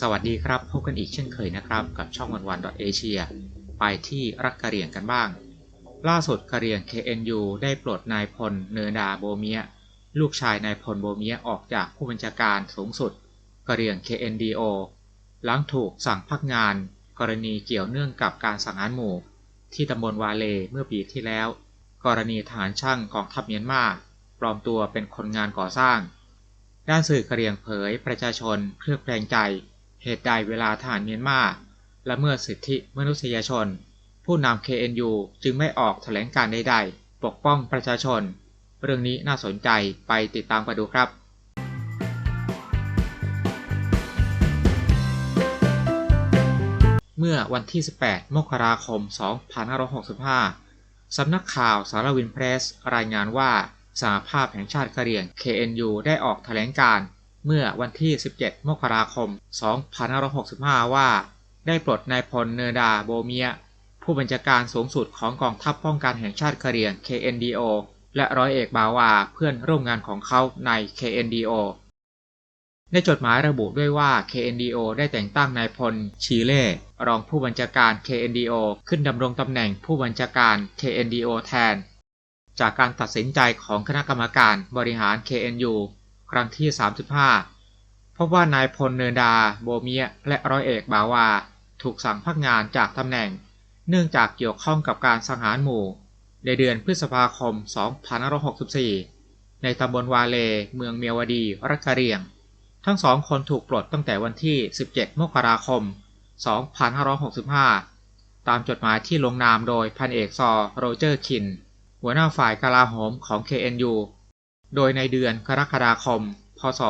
สวัสดีครับ พบกันอีกเช่นเคยนะครับ กับช่องวันวันเอเชียไปที่รักกะเหรี่ยงกันบ้าง ล่าสุดกะเหรี่ยง KNU ได้ปลดนายพลเนดาโบเมีย ลูกชายนายพลโบเมียออกจากผู้บัญชาการสูงสุดกะเหรี่ยง KNDO หลังถูกสั่งพักงาน กรณีเกี่ยวเนื่องกับการสังหารหมู่ ที่ตำบลวาเลเมื่อปีที่แล้ว กรณีทหารช่างกองทัพเมียนมา ปลอมตัวเป็นคนงานก่อสร้าง ด้านสื่อกะเหรี่ยงเผยประชาชนเคลือบแคลงใจ เหตุใดเวลาทหารเมียนมาละเมิดสิทธิมนุษยชน ผู้นำ KNU จึงไม่ออกแถลงการใดๆ ปกป้องประชาชน เรื่องนี้น่าสนใจไปติดตามกันดูครับเมื่อวันที่ 18 มกราคม 2565 สำนักข่าวสารวินเพรส รายงานว่า สหภาพแห่งชาติกะเหรี่ยง KNU ได้ออกแถลงการเมื่อวันที่ 17 มกราคม 2565 ว่า ได้ปลดนายพลเนดาโบเมีย ผู้บัญชาการสูงสุดของกองทัพป้องกันแห่งชาติกะเหรี่ยง KNDO และร้อยเอกบาวาเพื่อนร่วมงานของเขาใน KNDO ในจดหมายระบุด้วยว่า KNDO ได้แต่งตั้งนายพลชีเล่รองผู้บัญชาการ KNDO ขึ้นดำรงตำแหน่งผู้บัญชาการ KNDO แทน จากการตัดสินใจของคณะกรรมการบริหาร KNU ครั้งที่ 35 พบว่านายพลเนดา โบเมีย และร้อยเอกบาวา ถูกสั่งพักงานจากตำแหน่ง เนื่องจากเกี่ยวข้องกับการสังหารหมู่ ในเดือนพฤษภาคม 2564 ในตำบลวาเล เมืองเมียวดี รักกะเรียง ทั้งสองคนถูกปลดตั้งแต่วันที่ 17 มกราคม 2565 ตามจดหมายที่ลงนามโดยพันเอกซอโรเจอร์คิน หัวหน้าฝ่ายกลาโหมของ KNU โดยในเดือนกรกฎาคม พศ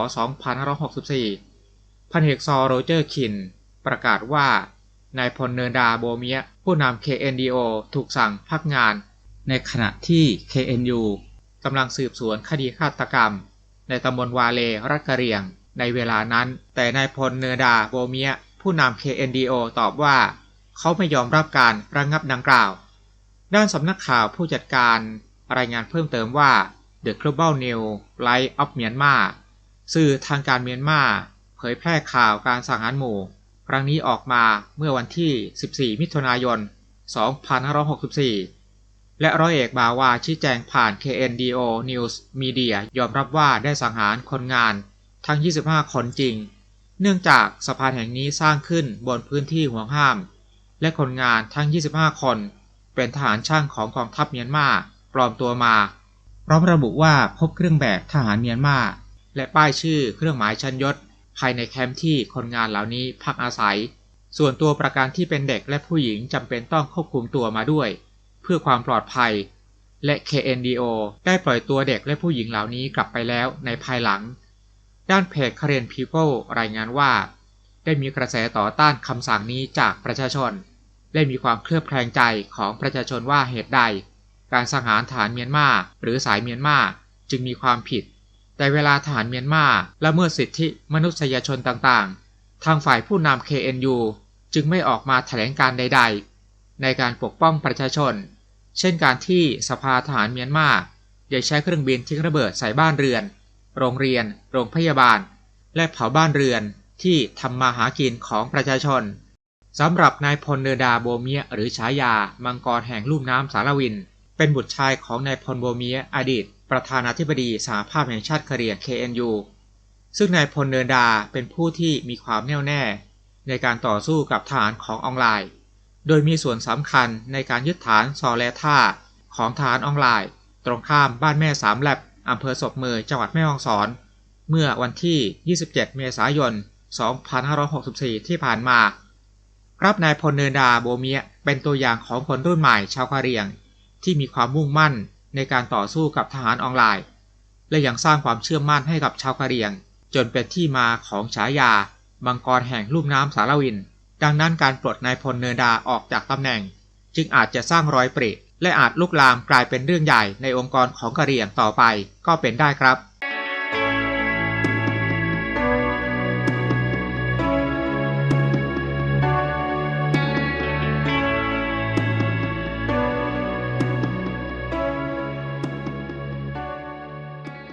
2564 พันเอกซอโรเจอร์คิน ประกาศว่านายพลเนดาโบเมียผู้นำ KNDO ถูกสั่งพักงาน ในขณะที่ KNU กำลังสืบสวนคดีฆาตกรรม ในตำบลวาเลรัฐกะเรียง ในเวลานั้น แต่นายพลเนดาโบเมียผู้นำ KNDO ตอบว่า เขาไม่ยอมรับการระงงับดังกล่าว ด้านสำนักข่าวผู้จัดการรายงานเพิ่มเติมว่า The Global New Light of Myanmar สื่อทางการเมียนมาเผยแพร่ข่าวการสังหารหมู่ ครั้งนี้ออกมาเมื่อวันที่ 14 มิถุนายน 2564 และร้อยเอกบาวาชี้แจงผ่าน KNDO News Media ยอมรับว่าได้สังหารคนงานทั้ง 25 คนจริง เนื่องจากสะพานแห่งนี้สร้างขึ้นบนพื้นที่ห่วงห้าม และคนงานทั้ง 25 คน เป็นทหารช่างของกองทัพเมียนมาปลอมตัวมา พร้อมระบุว่าพบเครื่องแบบทหารเมียนมาและป้ายชื่อเครื่องหมายชั้นยศ ภายในแคมป์ที่คนงานเหล่านี้พักอาศัย ส่วนตัวประกันที่เป็นเด็กและผู้หญิงจำเป็นต้องควบคุมตัวมาด้วย เพื่อความปลอดภัย และ KNDO ได้ปล่อยตัวเด็กและผู้หญิงเหล่านี้กลับไปแล้วในภายหลัง ด้านเพจ Korean People รายงานว่า ได้มีกระแสต่อต้านคำสั่งนี้จากประชาชน และมีความเคลือบแคลงใจของประชาชนว่าเหตุใด การสังหารฐานเมียนมาหรือสายเมียนมาจึงมีความผิด แต่เวลาทหารเมียนมาละเมิดสิทธิมนุษยชนต่างๆ ทางฝ่ายผู้นำ KNU จึงไม่ออกมาแถลงการใด ๆ ในการปกป้องประชาชน เช่นการที่สภาทหารเมียนมาได้ใช้เครื่องบินทิ้งระเบิดใส่บ้านเรือน โรงเรียน โรงพยาบาล และเผาบ้านเรือนที่ทำมาหากินของประชาชน สำหรับนายพลเนดาโบเมียหรือฉายา มังกรแห่งลุ่มน้ำสารวิน เป็นบุตรชายของนายพลโบเมียอดีต ประธานาธิบดีสหภาพแห่งชาติเหรี่ย KNU ซึ่งนายพลเนดาเป็นผู้ที่มีความแน่วแน่ ในการต่อสู้กับทหารของออนไลน์ โดยมีส่วนสำคัญในการยึดฐานซอแลท่าของทหารออนไลน์ ตรงข้ามบ้านแม่สามแลบอำเภอศพเมยจังหวัดแม่ฮ่องสอน เมื่อวันที่ 27 เมษายน 2564 ที่ผ่านมา รับนายพลเนดาโบเมียเป็นตัวอย่างของคนรุ่นใหม่ชาวกะเหรี่ยง ที่มีความมุ่งมั่นในการต่อสู้กับทหารออนไลน์ และยังสร้างความเชื่อมั่นให้กับชาวกะเหรี่ยง จนเป็นที่มาของฉายามังกรแห่งลุ่มน้ำสารวิน ดังนั้นการปลดนายพลเนดาออกจากตำแหน่ง จึงอาจจะสร้างรอยปริและอาจลุกลามกลายเป็นเรื่องใหญ่ในองค์กรของกะเหรี่ยงต่อไปก็เป็นได้ครับ